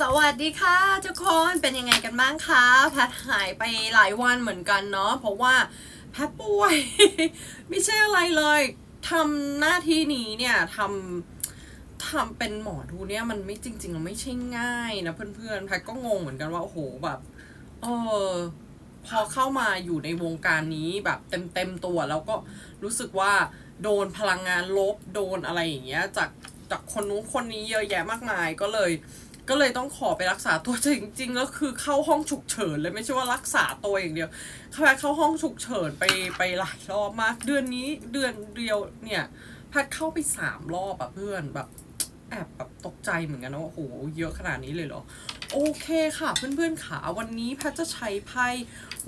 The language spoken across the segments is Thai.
สวัสดีค่ะทุกคนเป็นยังไงกันบ้างคะแพทหายไปหลายวันเหมือนกันเนาะเพราะว่าแพทป่วย ไม่ใช่อะไรเลยทำหน้าที่นี้เนี่ยทำทำเป็นหมอดูเนี่ยมันไม่จริงๆมันไม่ใช่ง่ายนะเพื่อนๆแพทก็งงเหมือนกันว่าโอ้โหแบบเออพอเข้ามาอยู่ในวงการนี้แบบเต็มๆตัว แล้วก็รู้สึกว่าโดนพลังงานลบโดนอะไรอย่างเงี้ยจากจากคนนู้นคนนี้เยอะแยะมากมายก็เลย ก็เลยต้องขอไปรักษาตัวจริงๆแล้วคือเข้าห้องฉุกเฉินเลยไม่ใช่ว่ารักษาตัวอย่างเดียวแพทเข้าห้องฉุกเฉินไปไปหลายรอบมาก เดือนนี้เดือนเดียวเนี่ยแพทเข้าไปสามรอบอะเพื่อนแบบแอบแบบตกใจเหมือนกันนะว่าโอ้โหเยอะขนาดนี้เลยเหรอ โอเคค่ะเพื่อนๆขาวันนี้แพทจะใช้ไพ่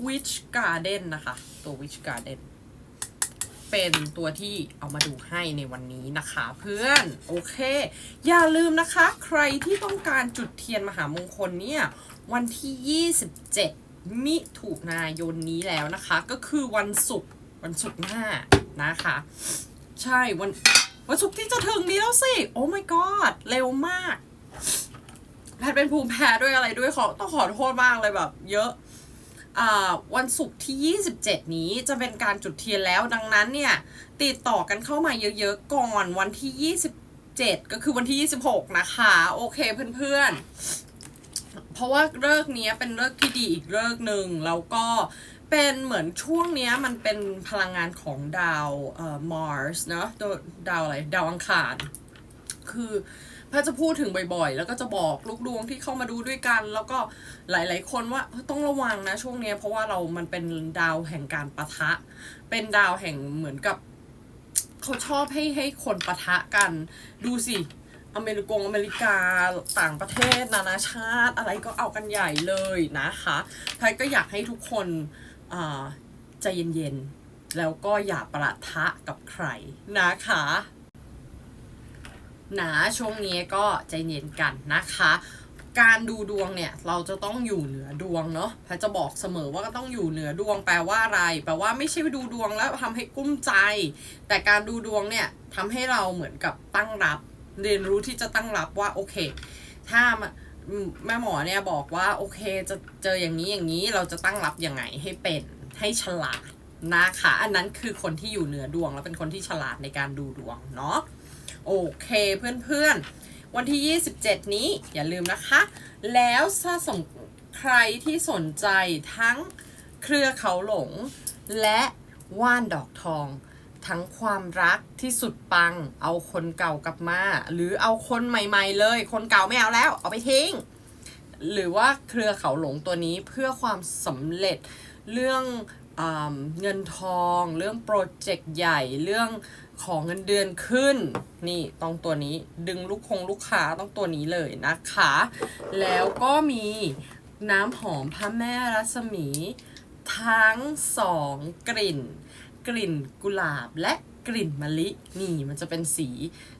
Witch Garden นะคะ ตัว Witch Garden เป็นตัวที่เอามาดูให้ในวันนี้นะคะเพื่อนโอเค อย่าลืมนะคะ ใครที่ต้องการจุดเทียนมหามงคลเนี่ย วันที่ 27 มิถุนายนนี้แล้วนะคะ ก็คือวันศุกร์วันศุกร์หน้านะคะ ใช่วันวันศุกร์ที่จะถึงนี้แล้วสิ โอ้ my god เร็วมากแพทเป็นภูมิแพ้ด้วยอะไรด้วยขอต้องขอโทษมากเลยแบบ เยอะ วันศุกร์ที่ 27 นี้จะเป็นการจุดเทียนแล้ว ดังนั้นเนี่ย ติดต่อกันเข้ามาเยอะๆ ก่อนวันที่ 27 ก็คือวันที่ 26 นะคะ โอเคเพื่อนๆ เพราะว่าเลิกเนี้ยเป็นเลิกที่ดีอีกเลิกหนึ่งแล้วก็เป็นเหมือนช่วงเนี้ยมันเป็นพลังงานของดาวเอ่อ Mars เนอะดาวดาวอะไร ดาวอังคาร คือ พระจะพูดถึงบ่อยๆ แล้วก็จะบอกลูกดวงที่เข้ามาดูด้วยกัน แล้วก็หลายๆ คนว่าต้องระวังนะช่วงนี้เพราะว่าเรามันเป็นดาวแห่งการปะทะ เป็นดาวแห่งเหมือนกับเขาชอบให้ให้คนปะทะกัน ดูสิอเมริกงอเมริกาต่างประเทศนานาชาติอะไรก็เอากันใหญ่เลยนะคะไพก็อยากให้ทุกคนใจเย็นๆ แล้วก็อย่าประทะกับใครนะคะ นะช่วงนี้ก็ใจเย็นกันนะคะ การดูดวงเนี่ยเราจะต้องอยู่เหนือดวงเนาะแพทจะบอกเสมอว่าก็ต้องอยู่เหนือดวงแปลว่าอะไร แปลว่าไม่ใช่ดูดวงแล้วทำให้กุ้มใจ แต่การดูดวงเนี่ยทำให้เราเหมือนกับตั้งรับ เรียนรู้ที่จะตั้งรับว่าโอเค ถ้าแม่หมอเนี่ยบอกว่าโอเคจะเจออย่างนี้อย่างนี้เราจะตั้งรับยังไงให้เป็นให้ฉลาดนะคะ อันนั้นคือคนที่อยู่เหนือดวง แล้วเป็นคนที่ฉลาดในการดูดวงเนาะ โอเคเพื่อนๆ วันที่ 27 นี้อย่าลืมนะคะ แล้วถ้าสมใครที่สนใจทั้งเครือเขาหลง และว่านดอกทอง ทั้งความรักที่สุดปัง เอาคนเก่ากลับมา หรือเอาคนใหม่ ๆ เลย คนเก่าไม่เอาแล้ว เอาไปทิ้ง หรือว่าเครือเขาหลงตัวนี้เพื่อความสำเร็จเรื่องอเงินทอง เรื่องโปรเจกต์ใหญ่เรื่อง ของเงินเดือนขึ้น นี่ต้องตัวนี้ดึงลูกคงลูกค้าต้องตัวนี้เลยนะคะ แล้วก็มีน้ำหอมพระแม่รัศมีทั้งสองกลิ่น กลิ่นกุหลาบและกลิ่นมะลินี่มันจะเป็นสี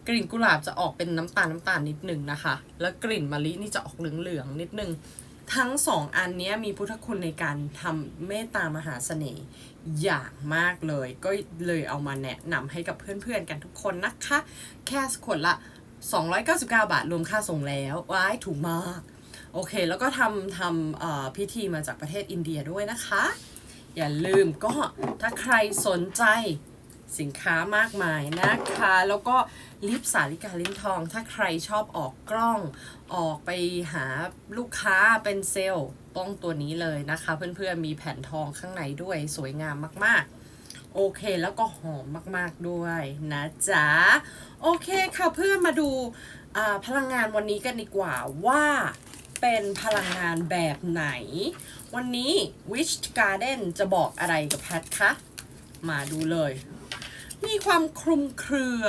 กลิ่นกุหลาบจะออกเป็นน้ำตาลน้ำตาลนิดนึงนะคะ แล้วกลิ่นมะลินี่จะออกเหลืองๆนิดนึง ทั้งสองอันนี้มีพุทธคุณในการทำเมตตามหาเสน่ห์อย่างมากเลย ก็เลยเอามาแนะนำให้กับเพื่อนๆกันทุกคนนะคะ แค่ขวดละ 299 บาทรวมค่าส่งแล้วว้ายถูกมาก โอเค แล้วก็ทำทำเอ่อพิธีมาจากประเทศอินเดียด้วยนะคะ อย่าลืมก็ถ้าใครสนใจสินค้ามากมายนะคะ แล้วก็ ลิปสาลิกาลิ้นทอง ถ้าใครชอบออกกล้องออกไปหาลูกค้าเป็นเซลล์ต้องตัวนี้เลยนะคะ เพื่อนๆมีแผ่นทองข้างในด้วยสวยงามมากๆโอเคแล้วก็หอมมากๆด้วยนะจ๊ะ โอเคค่ะเพื่อนมาดูพลังงานวันนี้กันดีกว่าว่าเป็นพลังงานแบบไหน วันนี้ Witch Garden จะบอกอะไรกับแพทคะ มาดูเลย มีความคลุมเครือ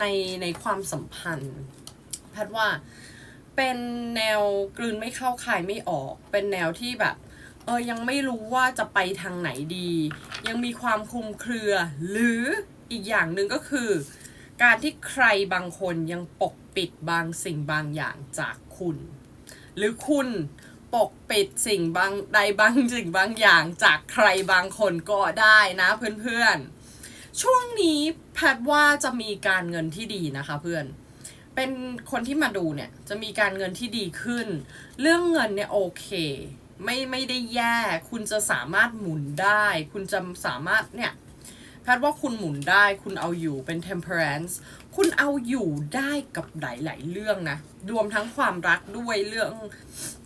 ในในความสัมพันธ์ แพทว่าเป็นแนวกลืนไม่เข้าคายไม่ออก เป็นแนวที่แบบ เออยังไม่รู้ว่าจะไปทางไหนดี ยังมีความคลุมเครือ หรืออีกอย่างหนึ่งก็คือ การที่ใครบางคนยังปกปิดบางสิ่งบางอย่างจากคุณ หรือคุณปกปิดสิ่งบางใดบางสิ่งบางอย่างจากใครบางคนก็ได้นะเพื่อนๆ ช่วงนี้แพทว่าจะมีการเงินที่ดีนะคะเพื่อน เป็นคนที่มาดูเนี่ยจะมีการเงินที่ดีขึ้น เรื่องเงินเนี่ยโอเคไม่ไม่ได้แย่ คุณจะสามารถหมุนได้ คุณจะสามารถเนี่ย แพทย์ว่าคุณหมุนได้คุณเอาอยู่เป็น temperance คุณเอาอยู่ได้กับหลาย ๆ เรื่องนะ รวมทั้งความรักด้วยเรื่อง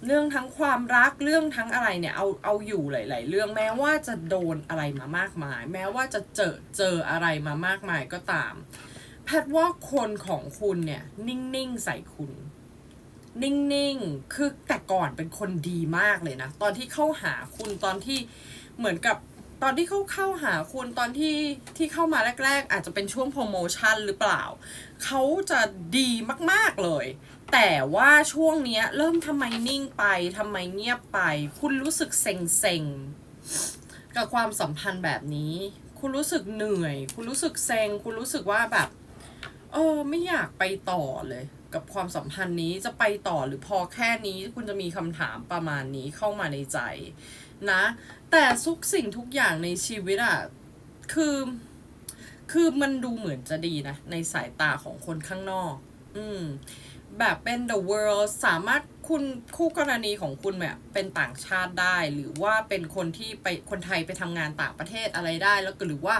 เรื่องทั้งความรักเรื่องทั้งอะไรเนี่ยเอาเอาอยู่หลาย ๆ เรื่องแม้ว่าจะโดนอะไรมามากมาย แม้ว่าจะเจอเจออะไรมามากมายก็ตาม แพทย์ว่าคนของคุณเนี่ยนิ่ง ๆ ใส่คุณนิ่ง ๆ คือแต่ก่อนเป็นคนดีมากเลยนะ ตอนที่เข้าหาคุณตอนที่เหมือนกับ ตอนที่เขาเข้าหาคุณตอนที่ที่เข้ามาแรก ๆ อาจจะเป็นช่วงโปรโมชั่นหรือเปล่า เขาจะดีมากๆเลย แต่ว่าช่วงเนี้ยเริ่มทำไมนิ่งไปทำไมเงียบไป คุณรู้สึกเซ็งๆ กับความสัมพันธ์แบบนี้ คุณรู้สึกเหนื่อย คุณรู้สึกเซ็ง คุณรู้สึกว่าแบบเออไม่อยากไปต่อเลย กับความสัมพันธ์นี้จะไปต่อหรือพอแค่นี้คุณจะมีคำถามประมาณนี้เข้ามาในใจนะ แต่ทุกสิ่งทุกอย่างในชีวิตอะคือ คือมันดูเหมือนจะดีนะ ในสายตาของคนข้างนอก อืม แบบเป็น the world สามารถคุณคู่กรณีของคุณแบบเป็นต่างชาติได้ หรือว่าเป็นคนที่ไปคนไทยไปทำงานต่างประเทศอะไรได้ แล้วก็หรือว่า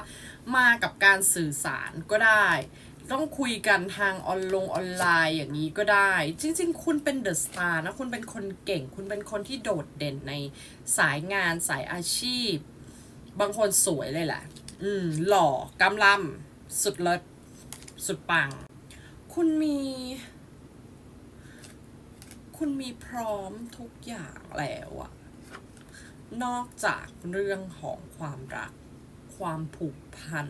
มากับการสื่อสารก็ได้ ต้องคุยกันทางออนลงออนไลน์อย่างนี้ก็ได้ จริง ๆ คุณเป็นเดอะสตาร์นะ คุณเป็นคนเก่ง คุณเป็นคนที่โดดเด่นในสายงานสายอาชีพ บางคนสวยเลยแหละ อืม หล่อกำลำสุดเลิศสุดปัง คุณมี คุณมีพร้อมทุกอย่างแล้วอะนอกจากเรื่องของความรัก ความผูกพัน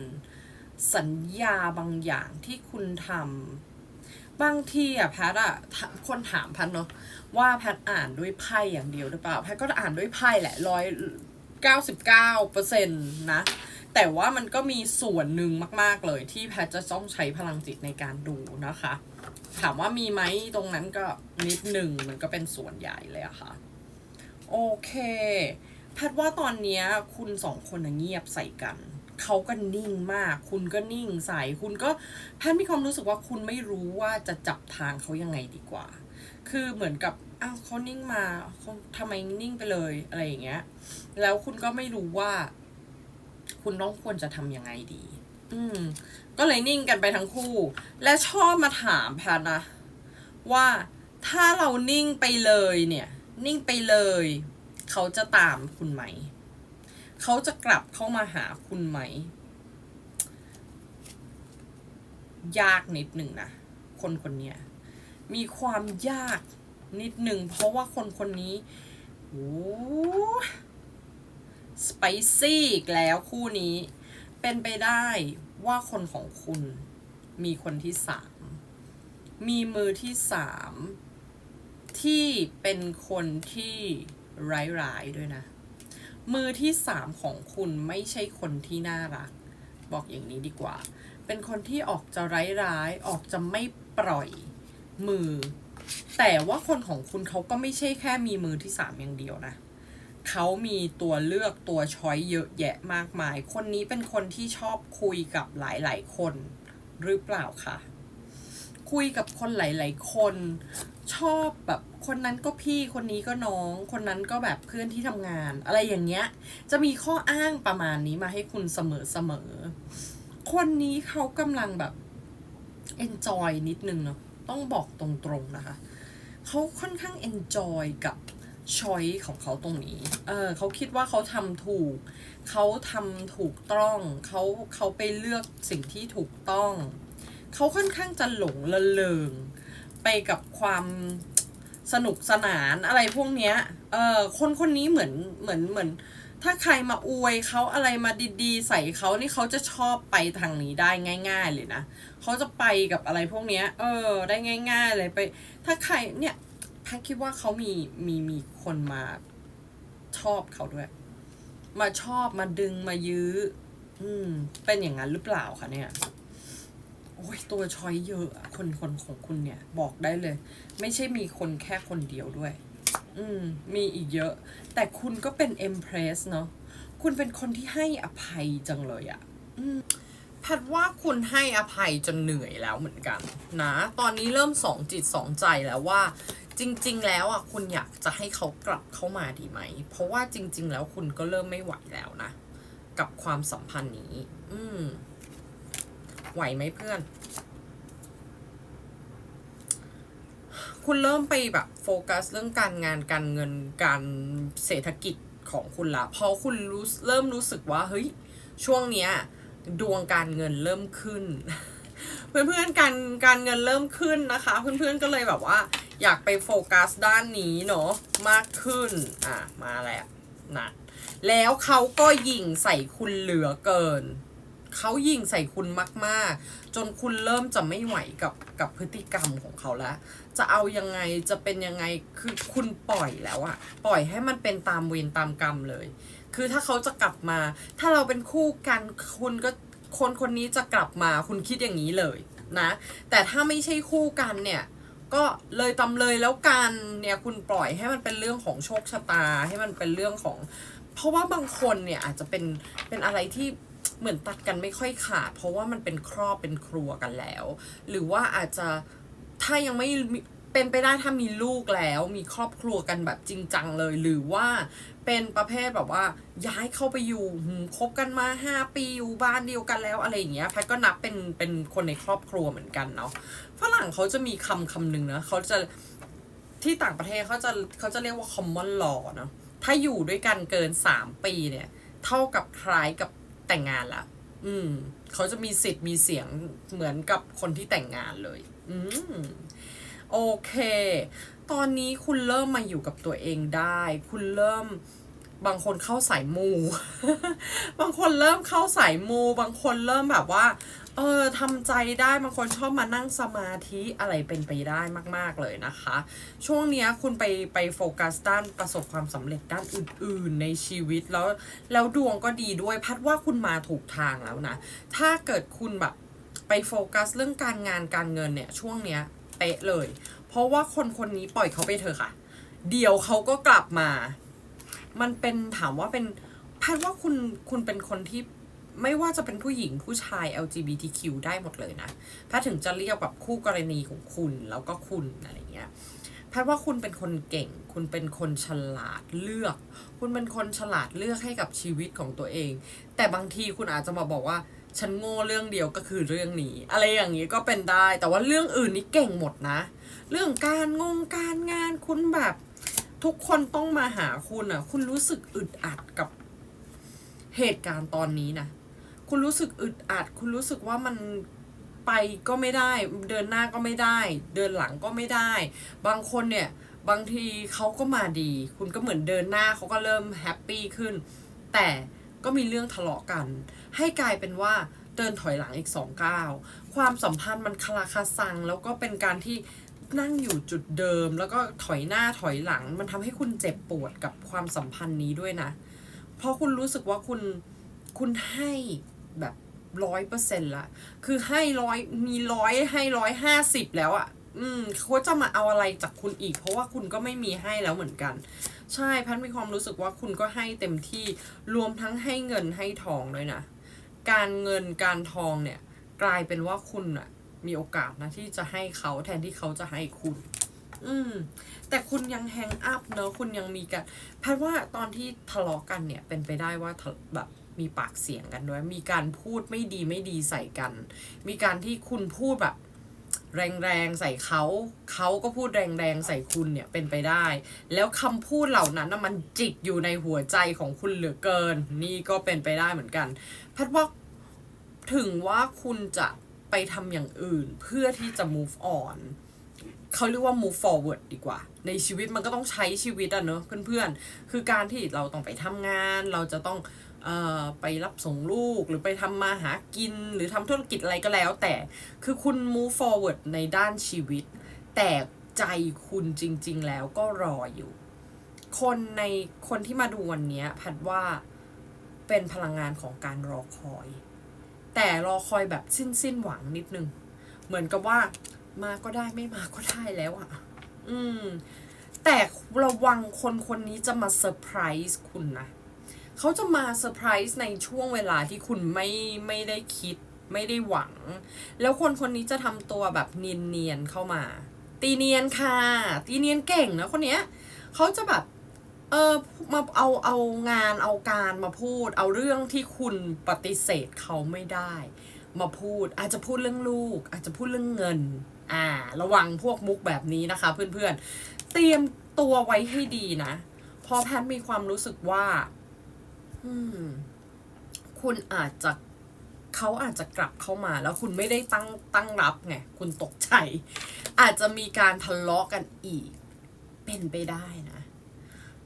สัญญาบางอย่างที่คุณทำบางทีอะแพทอะคนถามแพทเนาะว่าแพทอ่านด้วยไพ่อย่างเดียวหรือเปล่าแพทก็อ่านด้วยไพ่แหละร้อยเก้าสิบเก้าเปอร์เซ็นต์นะแต่ว่ามันก็มีส่วนหนึ่งมาก ๆ เลยที่แพทจะต้องใช้พลังจิตในการดูนะคะ ถามว่ามีไหมตรงนั้นก็นิดหนึ่งมันก็เป็นส่วนใหญ่เลยอะค่ะ โอเค แพทว่าตอนนี้คุณสองคนเงียบใส่กัน เขาก็นิ่งมาก คุณก็นิ่งใสคุณก็แพทมีความรู้สึกว่าคุณไม่รู้ว่าจะจับทางเขายังไงดีกว่า คือเหมือนกับอ้าวเขานิ่งมาเขาทำไมนิ่งไปเลยอะไรอย่างเงี้ย แล้วคุณก็ไม่รู้ว่า คุณต้องควรจะทำยังไงดี อืม ก็เลยนิ่งกันไปทั้งคู่ และชอบมาถามแพทนะ ว่าถ้าเรานิ่งไปเลยเนี่ย นิ่งไปเลย เขาจะตามคุณไหม เขาจะกลับเข้ามาหาคุณไหม ยากนิดหนึ่งนะ คนคนนี้มีความยากนิดหนึ่ง เพราะว่าคนคนนี้โอ้สไปซี่อีกแล้วคู่นี้ เป็นไปได้ว่าคนของคุณ มีคนที่สามมีมือที่สามที่เป็นคนที่ร้ายๆด้วยนะ มือที่สามของคุณไม่ใช่คนที่น่ารัก บอกอย่างนี้ดีกว่า เป็นคนที่ออกจะร้ายๆ ออกจะไม่ปล่อยมือ แต่ว่าคนของคุณเขาก็ไม่ใช่แค่มีมือที่สามอย่างเดียวนะเขามีตัวเลือกตัวช้อยเยอะแยะมากมาย คนนี้เป็นคนที่ชอบคุยกับหลายๆคนหรือเปล่าคะคุยกับคนหลาย ๆ คน ชอบแบบคนนั้นก็พี่คนนี้ก็น้อง คนนั้นก็แบบเพื่อนที่ทำงาน อะไรอย่างเงี้ย จะมีข้ออ้างประมาณนี้มาให้คุณเสมอเสมอ คนนี้เขากำลังแบบ enjoy นิดนึงเนาะต้องบอกตรงๆนะคะเขาค่อนข้าง enjoy กับช้อยของเขาตรงนี้ เออเขาคิดว่าเขาทำถูก เขาทำถูกต้อง เขาเขาไปเลือกสิ่งที่ถูกต้อง เขาค่อนข้างจะหลงละเลง ไปกับความสนุกสนานอะไรพวกเนี้ย เออคนคนนี้เหมือนเหมือนเหมือน ถ้าใครมาอวยเขาอะไรมาดีๆ ใส่เขานี่เขาจะชอบไปทางนี้ได้ง่าย ๆ เลยนะเขาจะไปกับอะไรพวกเนี้ย เออ ได้ง่าย ๆ เลยไป ถ้าใครเนี่ยแพทคิดว่าเขามีมีมีคนมาชอบเขาด้วย มาชอบมาดึงมายื้อ อืม เป็นอย่างนั้นหรือเปล่าคะเนี่ย อ้ยตัวช้อยเยอะคนคนของคุณเนี่ยบอกได้เลย ไม่ใช่มีคนแค่คนเดียวด้วย อืม มีอีกเยอะ แต่คุณก็เป็นเอ็มเพรสเนาะคุณเป็นคนที่ให้อภัยจังเลยอะ่ะอืมแพทว่าคุณให้อภัยจนเหนื่อยแล้วเหมือนกัน นะ ตอนนี้เริ่มสองจิตสองใจแล้วว่า จริง ๆ แล้วอะคุณอยากจะให้เขากลับเข้ามาดีไหม เพราะว่าจริง ๆ แล้วคุณก็เริ่มไม่ไหวแล้วนะ กับความสัมพันธ์นี้ อืม ไหวไหมเพื่อน คุณเริ่มไปแบบโฟกัสเรื่องการงานการเงินการเศรษฐกิจของคุณละเพราะคุณรู้เริ่มรู้สึกว่าเฮ้ยช่วงเนี้ยดวงการเงินเริ่มขึ้น เพื่อนๆการการเงินเริ่มขึ้นนะคะ เพื่อนๆก็เลยแบบว่า อยากไปโฟกัสด้านนี้เนาะมากขึ้นอะมาแล้วนะแล้วเขาก็ยิงใส่คุณเหลือเกิน เขายิงใส่คุณมากๆ จนคุณเริ่มจะไม่ไหวกับกับพฤติกรรมของเขาแล้ว จะเอายังไงจะเป็นยังไงคือคุณปล่อยแล้วอะปล่อยให้มันเป็นตามเวรตามกรรมเลย คือถ้าเขาจะกลับมา ถ้าเราเป็นคู่กันคุณก็คนคนนี้จะกลับมาคุณคิดอย่างนี้เลยนะ แต่ถ้าไม่ใช่คู่กันเนี่ยก็เลยตำเลยแล้วกันเนี่ยคุณปล่อยให้มันเป็นเรื่องของโชคชะตาให้มันเป็นเรื่องของ เพราะว่าบางคนเนี่ยอาจจะเป็นเป็นอะไรที่ เหมือนตัดกันไม่ค่อยขาด เพราะว่ามันเป็นครอบเป็นครัวกันแล้ว หรือว่าอาจจะถ้ายังไม่เป็นไปได้ถ้ามีลูกแล้วมีครอบครัวกันแบบจริงจังเลย หรือว่าเป็นประเภทแบบว่า ย้ายเข้าไปอยู่คบกันมาห้าปีอยู่บ้านเดียวกันแล้วอะไรอย่างเงี้ยแพทก็นับเป็นเป็นคนในครอบครัวเหมือนกันเนาะฝรั่งเขาจะมีคำคำหนึ่งนะเขาจะที่ต่างประเทศเขาจะเขาจะเรียกว่า common law เนาะถ้าอยู่ด้วยกันเกินสามปีเนี่ย เท่ากับคล้ายกับ แต่งงานละอืม เขาจะมีสิทธิ์มีเสียงเหมือนกับคนที่แต่งงานเลย อืม โอเค ตอนนี้คุณเริ่มมาอยู่กับตัวเองได้ คุณเริ่มบางคนเข้าสายมู บางคนเริ่มเข้าสายมู บางคนเริ่มแบบว่า เออทำใจได้บางคนชอบมานั่งสมาธิอะไรเป็นไปได้มาก ๆเลยนะคะ ช่วงเนี้ยคุณไปไปโฟกัสด้านประสบความสำเร็จด้านอื่น ๆ ในชีวิตแล้วแล้วดวงก็ดีด้วยพัดว่าคุณมาถูกทางแล้วนะ ถ้าเกิดคุณแบบไปโฟกัสเรื่องการงานการเงินเนี่ยช่วงเนี้ยเป๊ะเลย เพราะว่าคนคนนี้ปล่อยเขาไปเถอะค่ะ เดี๋ยวเขาก็กลับมา มันเป็นถามว่าเป็นพทย์ว่าคุณคุณเป็นคนที่ ไม่ว่าจะเป็นผู้หญิงผู้ชาย LGBTQ ได้หมดเลยนะแพทย์ถึงจะเรียกแบบคู่กรณีของคุณแล้วก็คุณอะไรเงี้ยแพทย์ว่าคุณเป็นคนเก่ง คุณเป็นคนฉลาดเลือก คุณเป็นคนฉลาดเลือกให้กับชีวิตของตัวเอง แต่บางทีคุณอาจจะมาบอกว่าฉันโง่เรื่องเดียวก็คือเรื่องนี้ อะไรอย่างนี้ก็เป็นได้ แต่ว่าเรื่องอื่นนี่เก่งหมดนะ เรื่องการงงการงานคุณแบบทุกคนต้องมาหาคุณอะ คุณรู้สึกอึดอัดกับเหตุการณ์ตอนนี้นะ คุณรู้สึกอึดอัด คุณรู้สึกว่ามันไปก็ไม่ได้ เดินหน้าก็ไม่ได้ เดินหลังก็ไม่ได้ บางคนเนี่ยบางทีเขาก็มาดี คุณก็เหมือนเดินหน้าเขาก็เริ่มแฮปปี้ขึ้น แต่ก็มีเรื่องทะเลาะกัน ให้กลายเป็นว่าเดินถอยหลังอีกสองก้าวความสัมพันธ์มันคลาคาซัง แล้วก็เป็นการที่นั่งอยู่จุดเดิม แล้วก็ถอยหน้าถอยหลัง มันทำให้คุณเจ็บปวดกับความสัมพันธ์นี้ด้วยนะ เพราะคุณรู้สึกว่าคุณคุณให้ แบบร้อยเปอร์เซ็นต์ละ คือให้ร้อยมีร้อยให้ร้อยห้าสิบแล้วอะ่ะ อืมเขาจะมาเอาอะไรจากคุณอีก เพราะว่าคุณก็ไม่มีให้แล้วเหมือนกัน ใช่พันมีความรู้สึกว่าคุณก็ให้เต็มที่รวมทั้งให้เงินให้ทองด้วยนะ การเงินการทองเนี่ย กลายเป็นว่าคุณอะมีโอกาสนะที่จะให้เขาแทนที่เขาจะให้คุณ อืม แต่คุณยังแฮงอัพเนอะคุณยังมีกันแพทว่าตอนที่ทะเลาะกันเนี่ยเป็นไปได้ว่าแบบ มีปากเสียงกันด้วย มีการพูดไม่ดีไม่ดีใส่กัน มีการที่คุณพูดแบบ แรงๆใส่เขา เขาก็พูดแรงๆใส่คุณเนี่ยเป็นไปได้ แล้วคำพูดเหล่านั้นนะมันจิกอยู่ในหัวใจของคุณเหลือเกิน นี่ก็เป็นไปได้เหมือนกันแพทว่าถึงว่าคุณจะไปทำอย่างอื่นเพื่อที่จะ move on เขาเรียกว่า move forward ดีกว่า ในชีวิตมันก็ต้องใช้ชีวิตอะเนอะเพื่อนๆ คือการที่เราต้องไปทำงาน เราจะต้อง ไปรับส่งลูกหรือไปทำมาหากินหรือทำธุรกิจอะไรก็แล้ว แต่คือคุณ move forward ในด้านชีวิต แต่ใจคุณจริง ๆ แล้วก็รออยู่ คนในคนที่มาดูวันนี้พทย์ว่าเป็นพลังงานของการรอคอย แต่รอคอยแบบสิ้นสิ้นหวังนิดนึง เหมือนกับว่ามาก็ได้ไม่มาก็ได้แล้วอะ่ะ อืม แต่ระวังคนคนนี้จะมาเซอร์ไพรส์คุณนะ เขาจะมาเซอร์ไพรส์ในช่วงเวลาที่คุณไม่ไม่ได้คิด ไม่ได้หวัง แล้วคนคนนี้จะทำตัวแบบเนียนๆเข้ามา ตีเนียนค่ะ ตีเนียนเก่งนะคนเนี้ยเขาจะแบบเออมาเอาเอางานเอาการมาพูด เอาเรื่องที่คุณปฏิเสธเขาไม่ได้ มาพูดอาจจะพูดเรื่องลูก อาจจะพูดเรื่องเงิน อ่า ระวังพวกมุกแบบนี้นะคะ เพื่อนๆเตรียมตัวไว้ให้ดีนะพอแพทย์มีความรู้สึกว่า คุณอาจจะเขาอาจจะกลับเข้ามา แล้วคุณไม่ได้ตั้งตั้งรับไงคุณตกใจ อาจจะมีการทะเลาะกันอีก เป็นไปได้นะ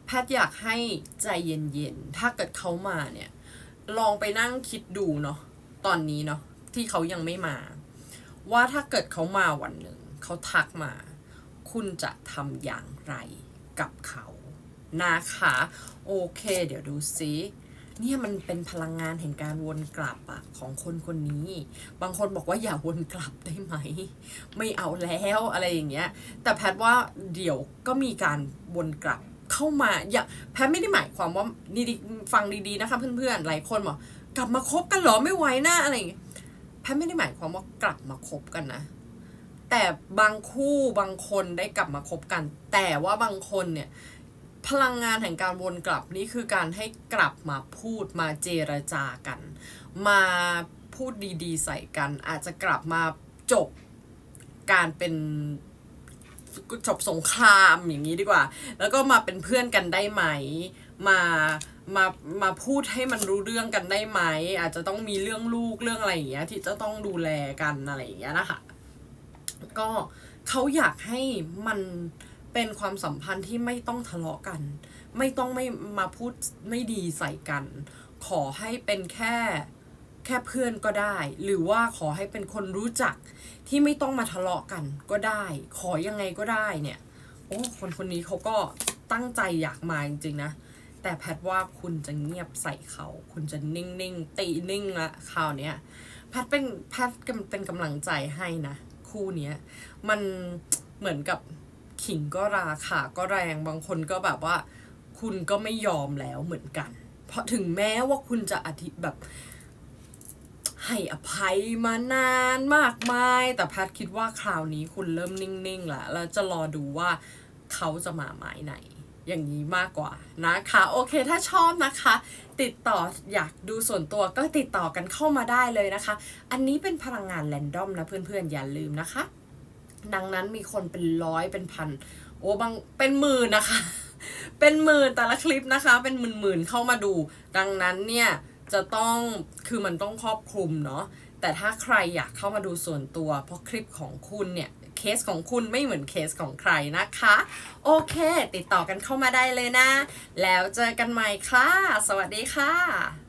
แพทย์อยากให้ใจเย็นๆ ถ้าเกิดเขามาเนี่ย ลองไปนั่งคิดดูเนาะตอนนี้เนาะที่เขายังไม่มา ว่าถ้าเกิดเขามาวันหนึ่งเขาทักมา คุณจะทำอย่างไรกับเขานะคะ โอเค เดี๋ยวดูซิ เนี่ยมันเป็นพลังงานแห่งการวนกลับอะของคนคนนี้ บางคนบอกว่าอย่าวนกลับได้ไหม ไม่เอาแล้วอะไรอย่างเงี้ย แต่แพทว่าเดี๋ยวก็มีการวนกลับเข้ามาอย่าแพทไม่ได้หมายความว่าดีๆฟังดีๆนะคะเพื่อนๆหลายคนบอกกลับมาคบกันเหรอไม่ไหวหน้าอะไรอย่างเงี้ยแพทไม่ได้หมายความว่ากลับมาคบกันนะแต่บางคู่บางคนได้กลับมาคบกัน แต่ว่าบางคนเนี่ย พลังงานแห่งการวนกลับนี่คือการให้กลับมาพูดมาเจรจากัน มาพูดดีๆ ใส่กัน อาจจะกลับมาจบการเป็นจบสงครามอย่างนี้ดีกว่า แล้วก็มาเป็นเพื่อนกันได้ไหม มามามาพูดให้มันรู้เรื่องกันได้ไหม อาจจะต้องมีเรื่องลูกเรื่องอะไรอย่างเงี้ยที่จะต้องดูแลกันอะไรอย่างเงี้ยนะคะก็เขาอยากให้มัน เป็นความสัมพันธ์ที่ไม่ต้องทะเลาะกัน ไม่ต้องไม่มาพูดไม่ดีใส่กัน ขอให้เป็นแค่แค่เพื่อนก็ได้ หรือว่าขอให้เป็นคนรู้จักที่ไม่ต้องมาทะเลาะกันก็ได้ ขอยังไงก็ได้เนี่ย โอ้คนคนนี้เขาก็ตั้งใจอยากมาจริงๆนะ แต่แพทว่าคุณจะเงียบใส่เขา คุณจะนิ่งๆตีนิ่งละคราวเนี้ยแพทเป็นแพทเป็นกำลังใจให้นะ คู่เนี้ยมันเหมือนกับ ขิงก็ราขาก็แรงบางคนก็แบบว่า คุณก็ไม่ยอมแล้วเหมือนกัน เพราะถึงแม้ว่าคุณจะอธิแบบ ให้อภัยมานานมากมาย แต่แพทคิดว่าคราวนี้คุณเริ่มนิ่งๆแล้วแล้วจะรอดูว่าเขาจะมาหมายไหน อย่างนี้มากกว่านะคะ โอเคถ้าชอบนะคะ ติดต่ออยากดูส่วนตัวก็ติดต่อกันเข้ามาได้เลยนะคะ อันนี้เป็นพลังงานแรนดอมนะเพื่อนๆอย่าลืมนะคะ ดังนั้นมีคนเป็นร้อยเป็นพัน โอ้บางเป็นหมื่นนะคะ เป็นหมื่นแต่ละคลิปนะคะ เป็นหมื่นๆเข้ามาดู ดังนั้นเนี่ยจะต้องคือมันต้องครอบคลุมเนาะแต่ถ้าใครอยากเข้ามาดูส่วนตัว เพราะคลิปของคุณเนี่ยเคสของคุณไม่เหมือนเคสของใครนะคะ โอเค ติดต่อกันเข้ามาได้เลยนะ แล้วเจอกันใหม่ค่ะ สวัสดีค่ะ